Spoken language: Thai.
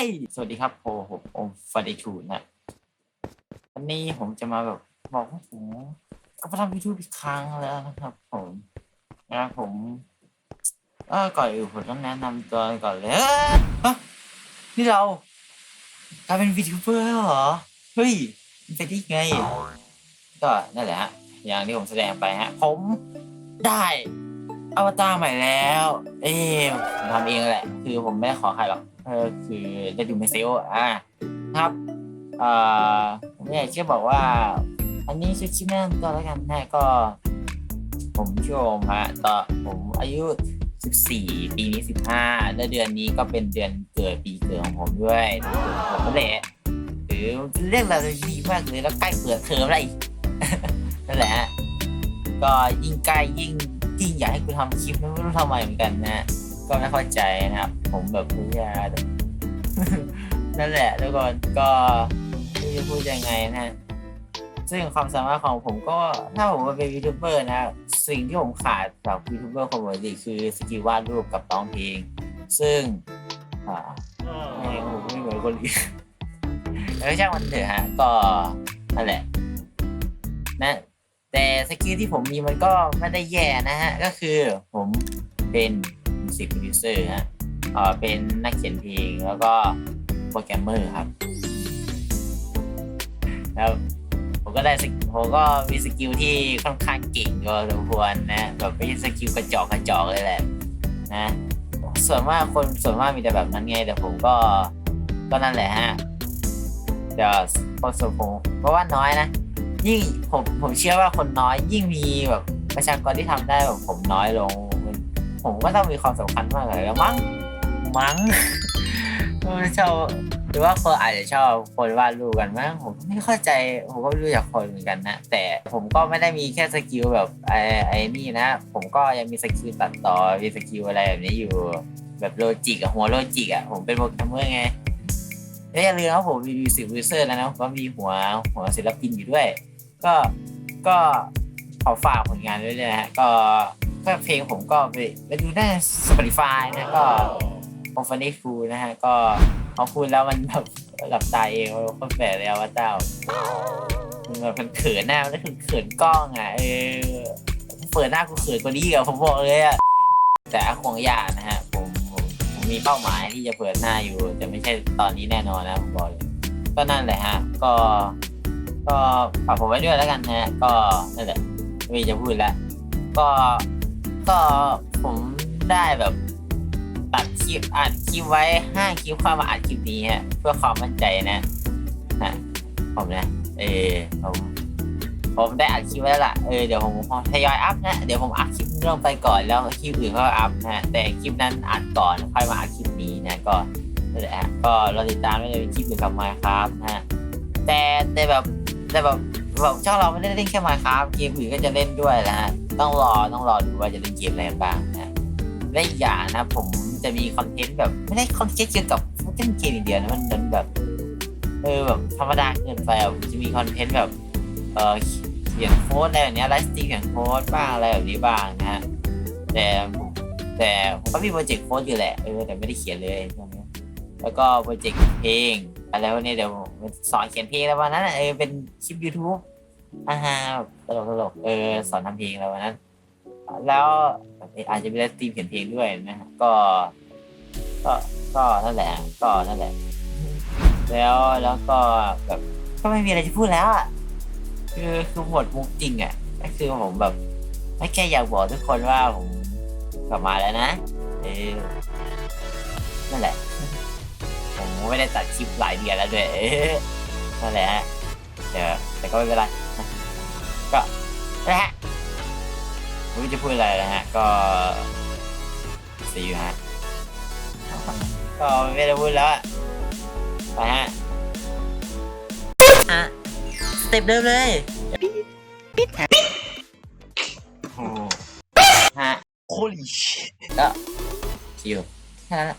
ฮ้ยสวัสดีครับโผมโอมฟาดิทูนะวันนี้ผมจะมาแบบบอกว่าผมก็มาทำยูทูบอีกครั้งแล้วนะครับ ผมนะผมเออก่อนอื่นผมต้องแนะนำตัวก่อนเลยเอ้ยฮะนี่เรากลายเป็นวีทูเบอร์เหรอ เฮ้ยมันเป็นได้ไง ก็นั่นแหละฮะอย่างที่ผมแสดงไปฮะ ผมได้อวตารใหม่แล้ว เอ้ยผมทำเองแหละ คือผมไม่ได้ขอใครหรอก เออคือได้ดูเมเซลอะครับเอ่อผมอยากจะบอกว่า อันนี้ชื่อชิมแม่ตัวแล้วกันนะก็ ผมชื่อโอมฮะต่อผมอายุ 14 ปีนี้ 15 แล้วเดือนนี้ก็เป็นเดือนเกิดปีเกิดของผมด้วยนเกิดของผมนั่แหละหรือเรื่องราวดีมากเลยแล้วใกล้เปิดเทอมแล้วอีกนั่นแหละฮะก็ยิ่งใกล้ยิ่งยิ่งอยากให้คุณทำคลิปไม่รู้ทำไมเหมือนกันนะ ก็ไม่เข้าใจนะครับ ผมแบบพูดยานั่นแหละทุกคนก็ไม่รู้จะพูดยังไงนะ ซึ่งความสามารถของผมก็ถ้าผมเป็นยูทูบเบอร์นะสิ่งที่ผมขาดจากยูทูบเบอร์คนปกติคือสกิลวาดรูปกับร้องเพลง ซึ่งอ่าแม่ผมไม่เหมือนคนอื่นแล้วช่างมันเถอะฮะก็นั่นแหละนะแต่สกิลที่ผมมีมันก็ไม่ได้แย่นะฮะ ก็คือผมเป็น มิวสิกโปรดิวเซอร์ฮะเอ่อเป็นนักเขียนเพลงแล้วก็โปรแกรมเมอร์ครับ แล้วผมก็ได้สกผมก็มีสกิลที่ค่อนข้างเก่งก็สมควรนะแบบไม่ใช่สกิลกระจอกกระจอกเลยแหละนะส่วนมากคนส่วนมากมีแต่แบบนั้นไงแต่ผมก็ก็นั่นแหละฮะเดี๋ยวพอสมผมเพราะว่าน้อยนะ ยิ่งผมผมเชื่อว่าคนน้อยยิ่งมีแบบประชากรที่ทำได้แบบผมน้อยลง ผมก็ต้องมีความสำคัญมากเลยแล้วมั้งมั้งไม่ชอบหรือว่าคนอาจจะชอบคนวาดรูปกันมั้งผมไม่เข้าใจผมก็ไม่รู้จักคนเหมือนกันนะแต่ผมก็ไม่ได้มีแค่สกิลแบบไอ้ไอ้นี่นะ ผมก็ยังมีสกิลตัดต่อมีสกิลอะไรแบบนี้อยู่แบบโลจิกอะหัวโลจิกอะผมเป็นโปรแกรมเมอร์ไงแล้วอย่าลืมว่าผมมีมิวสิกวิเซอร์แล้วนะผมก็มีหัวหัวศิลปินอยู่ด้วย ก็ก็ขอฝากผลงานด้วยนะฮะก็ ก็เพลงผมก็ไปไปดูได้ Spotify นะก็โอฟันนี่ฟูนะฮะ ก็พอพูดแล้วมันแบบหลับตาเองว่าคนแปลแล้วว่าเจ้ามันแบบมันเขินหน้ามันคือเขินกล้องอะเออเปิดหน้ากูเขินกว่านี้อีกผมบอกเลยอะแต่คงยากนะฮะผมผมมีเป้าหมายที่จะเปิดหน้าอยู่ แต่ไม่ใช่ตอนนี้แน่นอนนะผมบอกเลยก็นั่นแหละฮะ ก็ ก็ฝากผมไว้ด้วยแล้วกันนะฮะก็นั่นแหละไม่จะพูดแล้วก็ ก็ผมได้แบบตัดคลิปอัดคลิปไว้ห้าคลิปเข้ามาอัดคลิปนี้ฮะเพื่อความมั่นใจนะฮะผมนะเออผมผมได้อัดคลิปไว้แล้วล่ะเออเดี๋ยวผมทยอยอัพนะเดี๋ยวผมอัดคลิปเรื่องไปก่อนแล้วคลิปอื่นก็อัพนะฮะแต่คลิปนั้นอัดก่อนค่อยมาอัดคลิปนี้นะก็นั่นแหละก็รอติดตามได้เป็นคลิปอื่นกลับมาครับนะฮะแต่แต่แบบแต่แบบ แบบช่องเราไม่ได้เล่นแค่มาครับเกมอื่นก็จะเล่นด้วยนะฮะต้องรอต้องรอดูว่าจะเล่นเกมอะไรบ้างนะและอีกอย่างนะผมจะมีคอนเทนต์แบบไม่ได้คอนเทนต์เกี่ยวกับเล่นเกมอย่างเดียวนะมันมันแบบเออแบบธรรมดาเกินไปอะผมจะมีคอนเทนต์แบบเออเขียนโค้ดอะไรแบบนี้ไลฟ์สตรีมเขียนโค้ดบ้างอะไรแบบนี้บ้างนะฮะแต่แต่ผมก็มีโปรเจกต์โค้ดอยู่แหละเออแต่ไม่ได้เขียนเลยตรงนี้แล้วก็โปรเจกต์เพลงอะไรพวกนี้เดี๋ยว สอนเขียนเพลงแล้ววันนั้นเออเป็นคลิป YouTube อ่าฮะตลกตลกเออสอนทำเพลงแล้ววันนั้น แล้วอาจจะมีไลฟ์สตรีมเขียนเพลงด้วยนะฮะก็ ก็ก็นั่นแหละก็นั่นแหละ แล้วแล้วก็แบบก็ไม่มีอะไรจะพูดแล้วอะคือคือหมดมุกจริงอะก็คือผมแบบไม่แค่อยากบอกทุกคนว่าผมกลับมาแล้วนะเออนั่นแหละ ไม่ได้ตัดคลิปหลายเดือนแล้วด้วยเออนั่นแหละฮะแต่แต่ก็ไม่เป็นไรนะก็นั่นแหละฮะไม่รู้จะพูดอะไรนะฮะ ก็สีฮะก็ไม่ได้พูดแล้วอะไปฮะอะสเต็ปเดิมเลยปิดฮะโอ้ฮะ Holy shit. ก็คิวแค่นั้นแหละ